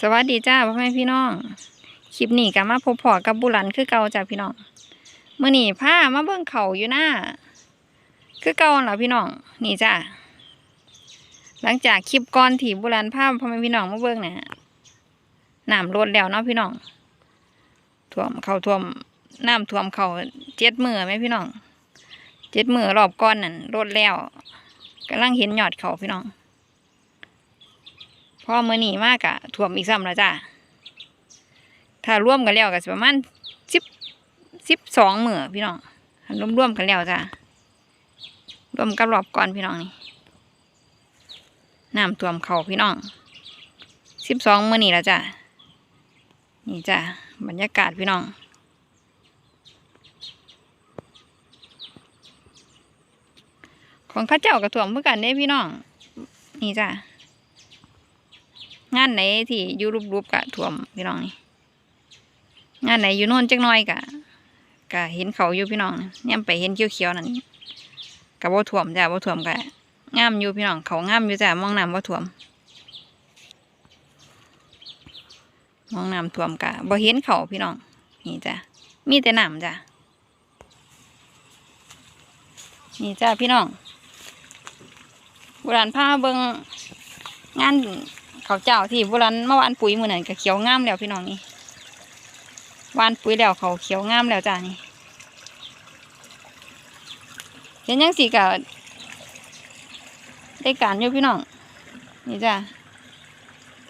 สวัสดีจ้าพ่อแม่พี่น้อง คลิปนี้ก็มาพบพอกับบุรันคือเก่าจ้าพี่น้องเมื้อนี้พามาเบิ่งเขาอยู่หน้า คือเก่าเหั่นล่ะพี่น้อง นี่จ้าหลังจากคลิปก่อนที่บุรันพาพ่อแม่พี่น้องมาเบิ่งเนี่ยน้ำลดแล้วเนาะพี่น้องท่วมเขาท่วมน้ำท่วมเขาเจ็ดมือไหมพี่น้องเจ็ดมือรอบก้อนนั่นลดแล้วกำลังเห็นหยอดเขาพี่น้อง พอเมื่อนี้มากอะท่วมอีกซ้ำแล้วจ้าถ้าร่วมกันแล้วก็สิประมาณสิบสิบสองมือพี่น้องรวมร่วมๆกันแล้วจ้ารวมกับรอบก่อนพี่น้องนี่น้ำท่วมเขาพี่น้องสิบสองเมื่อนี่แล้วจ้านี่จ้าบรรยากาศพี่น้องของข้าเจ้ากับถ่วมเพื่อกันเด้พี่น้อง นี่จ้า งานไหนที่อยู่รูปๆกะถ่วมพี่น้องนี่งานไหนอยู่โน่นจักน้อยกะกะเห็นเขาอยู่พี่น้องเนี่ยไปเห็นเขียวๆนั่นกะบ่ถ่วมจ้ะบ่ถ่วมกะงามอยู่พี่น้องเขางามอยู่จ้ะมองน้ำบ่ถ่วมมองน้ำถ่วมกะบ่เห็นเขาพี่น้องนี่จ้ะมีแต่น้ำจ้ะนี่จ้ะพี่น้องโบราณพาเบิงงาน ขาวเจ้าที่โบราณเมื่อวานปุ๋ยมือนั่นก็เขียวงามแล้วพี่น้องนี่วานปุ๋ยแล้วเขาเขียวงามแล้วจ้านี่เห็นยังสีกะได้การอยู่พี่น้องนี่จ้า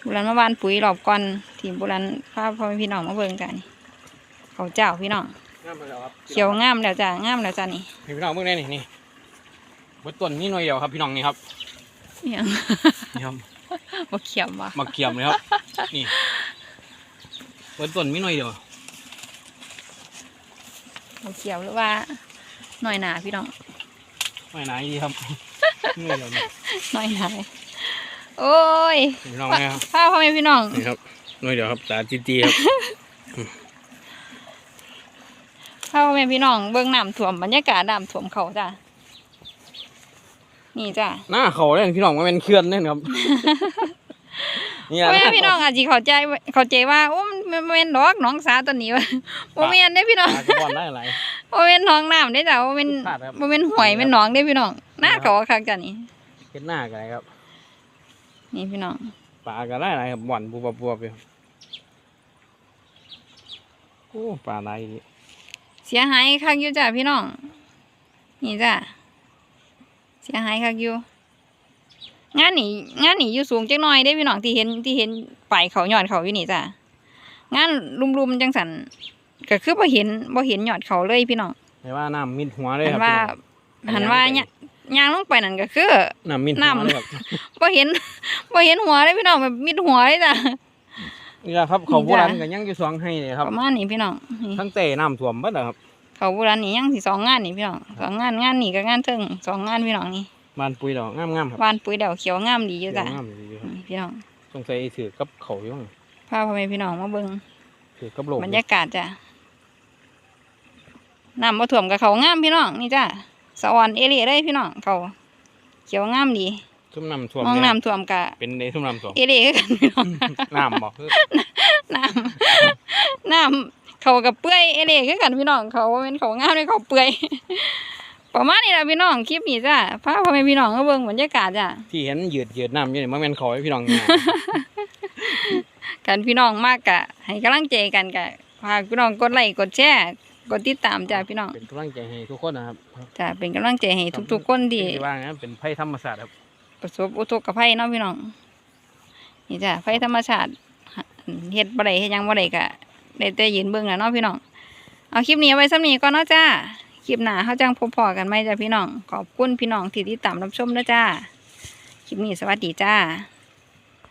โบราณเมื่อวานปุ๋ยรอบก่อนที่โบราณพาพ่อแม่พี่น้องมาเบิ่งกันนี่เขาวเจ้าพี่น้องงามไปแล้วครับเขียวงามแล้วจ้างามแล้วจ้านี่นี่พี่น้องเมื่อไงนี่นี่บดต้นนี่หน่อยเดียวครับพี่น้องนี่ครับอิหยังนี่ครับ บ่เขียวบ่มาเกียมเลยครับ นี่บดต้นมีหน่อยเดียวบ่เขียวหรือว่าหน่อยหนาพี่น้องไม่นายดีครับนี่หน่อยเดียวนี่หน่อยหนาโอ้ยพี่น้องนะครับพาพ่อแม่พี่น้อง นี่ครับ หน่อยเดียวครับตาจีจีครับพ่อแม่พี่น้องเบิ่งน้ำท่วมบรรยากาศน้ำท่วมเขาจ้ะ นี่จ้ะหน้าเขาเลยพี่น้องมันเป็นเคลื่อนเนี่ยครับนี่พ่อแหละแม่พี่น้องอาจจะเข้าใจเข้าใจว่าโอ้มันมันเป็นดอกหนองสาตัวนี้วะโมเมนเด้พี่น้องตาจะบอลได้อะไรโมเมนหนองน้ำได้จ้ะโมเมนพลาดครับโมเมนห่วยเป็นหนองได้พี่น้องหน้าเขาคักจ้ะนี่เห็นหน้ากันครับ นี่พี่น้องปลาก็ได้อะไรครับบ่อนบัวบัวไปครับโอ้ปลาอะไรนี่เสียหายคักอยู่จ้ะพี่น้องนี่จ้ะเสียหายคักอยู่ งานนี่งานนี่อยู่สูงจักหน่อยได้พี่น้องที่เห็นที่เห็นปลายเขายอดเขาอยู่นี่จ้ะงานรุมๆจังสันก็คือบ่เห็นบ่เห็นยอดเขาเลยพี่น้องแต่ว่าน้ำมิดหัวเลยหัคนรับว่าพี่น้องหันว่าเนี่ยยางลงไปนั่นก็คือน้ำมิดหัวน้ำเลยครับบ่เห็นบ่เห็นหัวเลยพี่น้องแบบมิดหัวเลยจ้ะนี่แหละครับเขานี่โบจ้ะราณกันยังอยู่สองให้เลยครับ ประมาณนี้พี่น้องนี่ทั้งเตะน้ำท่วมเบิดแล้วครับ เขาโบราณนี่ยังสิสองงานนี่พี่น้องสองงานงานนี่กับงานเทิงสองงานพี่น้องนี่บ้านปุ๋ยดอกงามงามๆครับวานปุ๋ยเดาวเขียวงามดีอยู่จ้ะงามดีอยู่ครับนี่พี่น้องสงสัยถือกับเขาอยู่มั้งพาพ่อแม่พี่น้องมาเบิ่งถือกับโลกบรรยากาศจ้ะน้ำบ่ท่วมกับเขางามพี่น้องนี่จ้ะสะออนเอเรียเลยพี่น้องเขาเขียวงามดีชุ่มน้ำท่วมมองเนี่ยน้ำท่วมกะเป็นในชุ่มน้ำท่วมเอเรียคือกันพี่น้องน้ำบอกคือน้ำน้ำ เขากับเปื่อยเอเล่คือกันพี่น้องเขาบ่เป็นเขางามเลยเขาเปื่อยประมาณนี้แหละพี่น้องคลิปนี้จ้ะพาพ่อแม่พี่น้องมาเบิ่งบรรยากาศจ้ะที่เห็นเหยืดเหยืดน้ำอยู่นี่มันเป็นเขาให้พี่น้องเนี่ยกันพี่น้องมากกะให้กำลังใจกันกะฝากพี่น้องกดไลค์กดแชร์กดติดตามจ้ะพี่น้องเป็นกำลังใจให้ทุกคนนะครับจ้ะเป็นกำลังใจให้ทุกๆคนที่ที่ว่างั้นเป็นภัยธรรมศาสตร์ครับประสบอุทกภัยเนาะพี่น้องนี่จ้ะภัยธรรมชาติเฮ็ดบ่ได้เฮ็ดหยังบ่ได้กะ ได้แต่ยืนเบิ่งน่ะเนาะพี่น้อง เอาคลิปนี้เอาไว้สักนี้ก่อนเนาะจ้า คลิปหน้าเขาจังพบพอกันไหมจ้าพี่น้อง ขอบคุณพี่น้องที่ติดตามรับชมนะจ้า คลิปนี้สวัสดีจ้า